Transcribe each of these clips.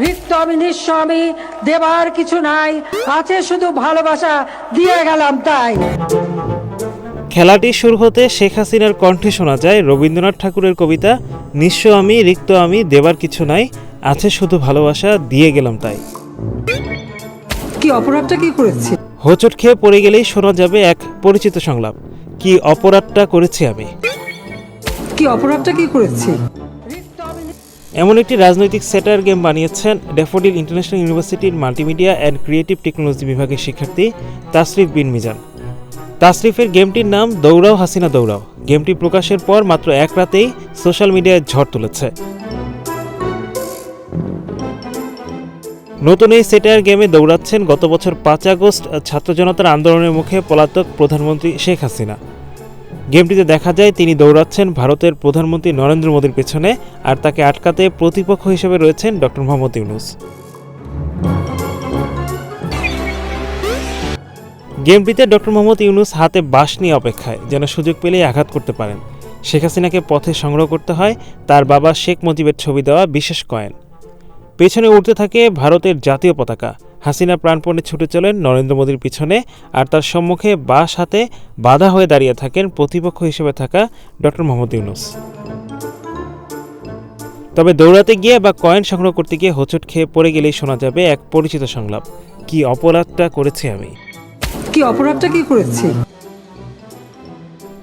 রিক্ত আমি নিঃস্ব আমি দেবার কিছু নাই আছে শুধু ভালোবাসা দিয়ে গেলাম তাই। খেলাটি শুরু হতে শেখ হাসিনার কণ্ঠে শোনা যায় রবীন্দ্রনাথ ঠাকুরের কবিতা নিঃস্ব আমি রিক্ত আমি দেবার কিছু নাই আছে শুধু ভালোবাসা দিয়ে গেলাম তাই। কি অপরাধটা কি করেছি? হোঁচট খেয়ে পড়ে গেলেই শোনা যাবে এক পরিচিত সংলাপ। কি অপরাধটা করেছি আমি? কি অপরাধটা কি করেছি? এমন একটি রাজনৈতিক সেটার গেম বানিয়েছেন ড্যাফোডিল ইন্টারন্যাশনাল ইউনিভার্সিটির মাল্টিমিডিয়া অ্যান্ড ক্রিয়েটিভ টেকনোলজি বিভাগের শিক্ষার্থী তাসরিফ বিন মিজান। তাসরিফের গেমটির নাম দৌড়াও হাসিনা দৌড়াও। গেমটি প্রকাশের পর মাত্র এক রাতেই সোশ্যাল মিডিয়ায় ঝড় তুলেছে। নতুন এই সেটার গেমে দৌড়াচ্ছেন গত বছর পাঁচ আগস্ট ছাত্র জনতার আন্দোলনের মুখে পলাতক প্রধানমন্ত্রী শেখ হাসিনা। গেমটিতে দেখা যায় তিনি দৌড়াচ্ছেন ভারতের প্রধানমন্ত্রী নরেন্দ্র মোদীর পেছনে, আর তাকে আটকাতে প্রতিপক্ষ হিসেবে রয়েছেন ডক্টর মোহাম্মদ ইউনুস। গেমটিতে ডক্টর মোহাম্মদ ইউনুস হাতে বাঁশ নিয়ে অপেক্ষায়, যেন সুযোগ পেলেই আঘাত করতে পারেন। শেখ হাসিনাকে পথে সংগ্রহ করতে হয়, তার বাবা শেখ মুজিবের ছবি দেওয়া বিশেষ কয়েন। পেছনে উঠতে থাকে ভারতের জাতীয় পতাকা। হাসিনা প্রাণপণে ছুটে চলেন নরেন্দ্র মোদীর পিছনে আর তার সম্মুখে বাস হাতে বাধা হয়ে দাঁড়িয়ে থাকেন প্রতিপক্ষ হিসেবে থাকা ডক্টর মোহাম্মদ ইউনুস। তবে দৌড়াতে গিয়ে বা কয়েন সংগ্রহ করতে গিয়ে হোঁচট খেয়ে পড়ে গেলেই শোনা যাবে এক পরিচিত সংলাপ। কি অপরাধটা করেছি আমি? কি অপরাধটা কি করেছি?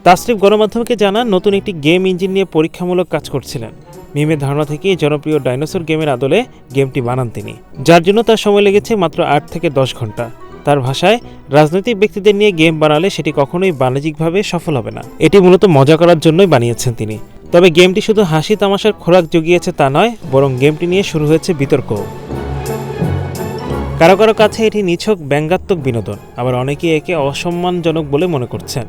তাসরিফ গণমাধ্যমকে জানান নতুন একটি গেম ইঞ্জিন নিয়ে পরীক্ষামূলক কাজ করছিলেন। মিমের ধারণা থেকেই জনপ্রিয় ডাইনোসর গেমের আদলে গেমটি বানান তিনি, যার জন্য তার সময় লেগেছে মাত্র আট থেকে দশ ঘণ্টা। তার ভাষায়, রাজনৈতিক ব্যক্তিদের নিয়ে গেম বানালে সেটি কখনোই বাণিজ্যিকভাবে সফল হবে না। এটি মূলত মজা করার জন্যই বানিয়েছেন তিনি। তবে গেমটি শুধু হাসি তামাশার খোরাক জুগিয়েছে তা নয়, বরং গেমটি নিয়ে শুরু হয়েছে বিতর্কও। কারও কারও কাছে এটি নিছক ব্যঙ্গাত্মক বিনোদন, আবার অনেকেই একে অসম্মানজনক বলে মনে করছেন।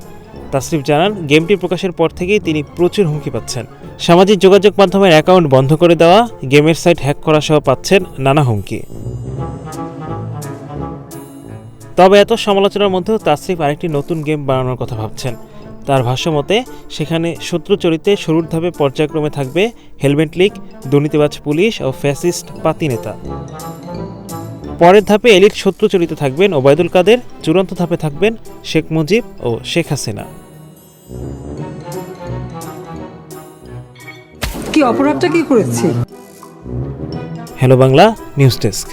তাসরিফ জানান, গেমটি প্রকাশের পর থেকেই তিনি প্রচুর হুমকি পাচ্ছেন। সামাজিক যোগাযোগ মাধ্যমের অ্যাকাউন্ট বন্ধ করে দেওয়া, গেমের সাইট হ্যাক করা সহ পাচ্ছেন নানা হুমকি। তবে এত সমালোচনার মধ্যেও তাসরিফ আরেকটি নতুন গেম বানানোর কথা ভাবছেন। তার ভাষ্যমতে সেখানে শত্রু চরিত্রে শুরুর ধাপে পর্যায়ক্রমে থাকবে হেলমেট লিগ, দুর্নীতিবাজ পুলিশ ও ফ্যাসিস্ট পাতি নেতা। পরের ধাপে এলিট শত্রু চরিত্রে থাকবেন ওবায়দুল কাদের চূড়ান্ত ধাপে থাকবেন শেখ মুজিব ও শেখ হাসিনা। কি অপরাধটা কি করেছি? Hello Bangla news desk.